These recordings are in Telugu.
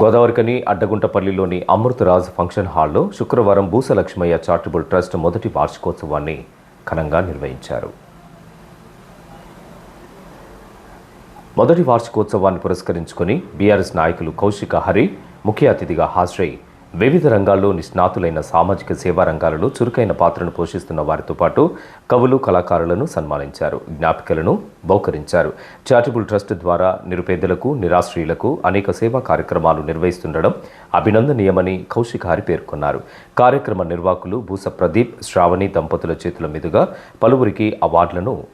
గోదావరికని అడ్డగుంటపల్లిలోని అమృతరాజ్ ఫంక్షన్ హాల్లో శుక్రవారం భూసలక్ష్మయ్య చారిటబుల్ ట్రస్ట్ మొదటి వార్షికోత్సవాన్ని ఘనంగా నిర్వహించారు. మొదటి వార్షికోత్సవాన్ని పురస్కరించుకుని బీఆర్ఎస్ నాయకులు కౌశిక హరి ముఖ్య అతిథిగా హాజరై వివిధ రంగాల్లో నిష్ణాతులైన సామాజిక సేవా రంగాలలో చురుకైన పాత్రను పోషిస్తున్న వారితో పాటు కవులు కళాకారులను సన్మానించారు జ్ఞాపికలను బహుకరించారు. చారిటబుల్ ట్రస్ట్ ద్వారా నిరుపేదలకు నిరాశ్రయులకు అనేక సేవా కార్యక్రమాలు నిర్వహిస్తుండడం అభినందనీయమని కౌశికారి పేర్కొన్నారు. కార్యక్రమ నిర్వాహకులు భూస ప్రదీప్ శ్రావణి దంపతుల చేతుల మీదుగా పలువురికి అవార్డులను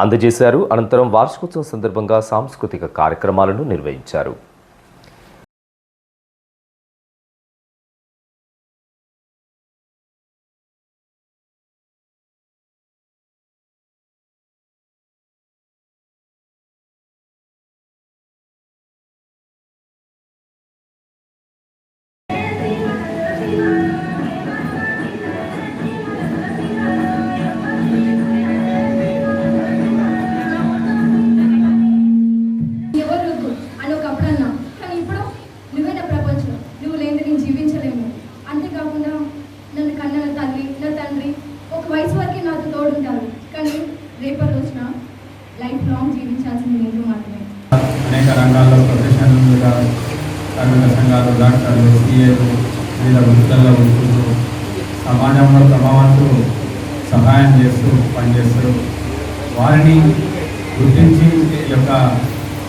అందజేశారు. అనంతరం వార్షికోత్సవం సందర్భంగా సాంస్కృతిక కార్యక్రమాలను నిర్వహించారు. పేపర్ వచ్చిన లైఫ్ లాంగ్ జీవించాల్సింది నేను మాత్రమే. అనేక రంగాల్లో ప్రొఫెషనల్గా కార్మిక సంఘాలు డాక్టర్లు సీఏలు వివిధ వృత్తుల్లో ఉంటూ సమాజంలో ప్రభావంతో సహాయం చేస్తూ పనిచేస్తారు వారిని గుర్తించి ఈ యొక్క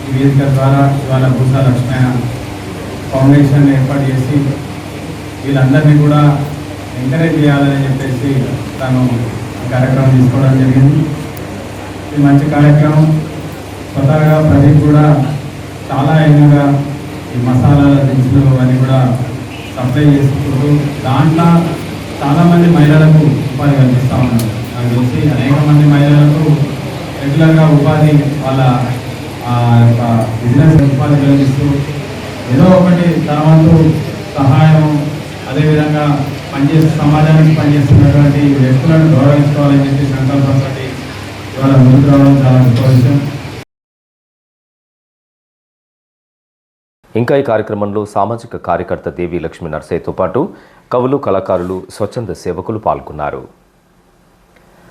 ఈ వేదిక ద్వారా ఇవాళ భూసా లక్ష్మణ ఫౌండేషన్ ఏర్పాటు చేసి వీళ్ళందరినీ కూడా ఎంకరేజ్ చేయాలని చెప్పేసి తను కార్యక్రమం తీసుకోవడం జరిగింది. ఈ మంచి కార్యక్రమం స్వతహాగా ప్రదీప్ కూడా చాలా ఏళ్ళుగా ఈ మసాలాల దినుసులు అవన్నీ కూడా సప్లై చేసుకుంటూ దాంట్లో చాలామంది మహిళలకు ఉపాధి కల్పిస్తూ ఉన్నారు. నాకు తెలిసి అనేక మంది మహిళలకు రెగ్యులర్గా ఉపాధి వాళ్ళ ఆ యొక్క బిజినెస్ ఉపాధి కలిగిస్తూ ఏదో ఒకటి తన వంతు సహాయం అదేవిధంగా పనిచేసే సమాజానికి పనిచేస్తున్నటువంటి వ్యక్తులను గౌరవించుకోవాలని చెప్పి సంకల్పంతో ఇవాళ ముందుకు రావడం చాలా గొప్ప విషయం. ఇంకా ఈ కార్యక్రమంలో సామాజిక కార్యకర్త దేవి లక్ష్మీ నర్సయ్యతో పాటు కవులు కళాకారులు స్వచ్ఛంద సేవకులు పాల్గొన్నారు.